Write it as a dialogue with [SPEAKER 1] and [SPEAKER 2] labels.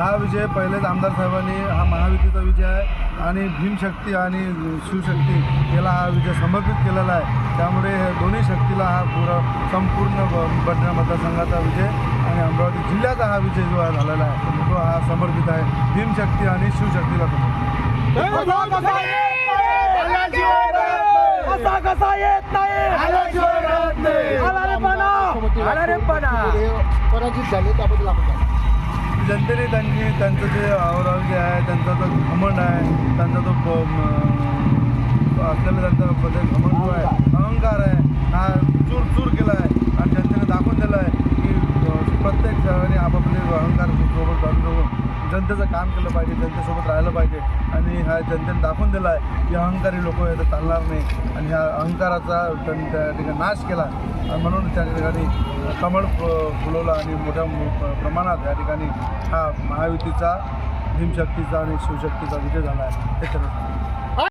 [SPEAKER 1] हा विजय पहिलेच आमदार साहेबांनी हा महायुतीचा विजय आहे आणि भीमशक्ती आणि शिवशक्ती याला हा विजय समर्पित केलेला आहे. त्यामुळे हे दोन्ही शक्तीला हा पुरा संपूर्ण ब- बडना मतदारसंघाचा विजय आणि अमरावती जिल्ह्याचा हा विजय जो आहे झालेला आहे. तो हा समर्पित आहे. भीमशक्ती आणि शिवशक्तीला समर्पित.
[SPEAKER 2] असा कसा येत नाही. आला रे पणा आला रे पणा
[SPEAKER 3] पराजित झाले त्याबद्दल आपण?
[SPEAKER 1] जनतेने त्यांनी त्यांचं जे आवराव जे आहे त्यांचा जो घमंड आहे त्यांचा जो प- असलेला त्यांचा बदल घमंड जो आहे अहंकार आहे हा चूर चूर केला आहे आणि जनतेने दाखवून दिलं आहे की अ, प्रत्येक जणांनी आपापले अहंकार सोबत बांधून ठेवून जनतेचं काम केलं पाहिजे जनतेसोबत राहिलं पाहिजे. आणि ह्या जनतेने दाखवून दिला आहे की अहंकारी लोक याचं चालणार नाही. आणि ह्या अहंकाराचा त्यांनी त्या ठिकाणी नाश केला. म्हणून त्या ठिकाणी कमळ फ- आणि मोठ्या प्रमाणात या ठिकाणी हा महायुतीचा भीमशक्तीचा आणि शिवशक्तीचा विजय झाला आहे. हे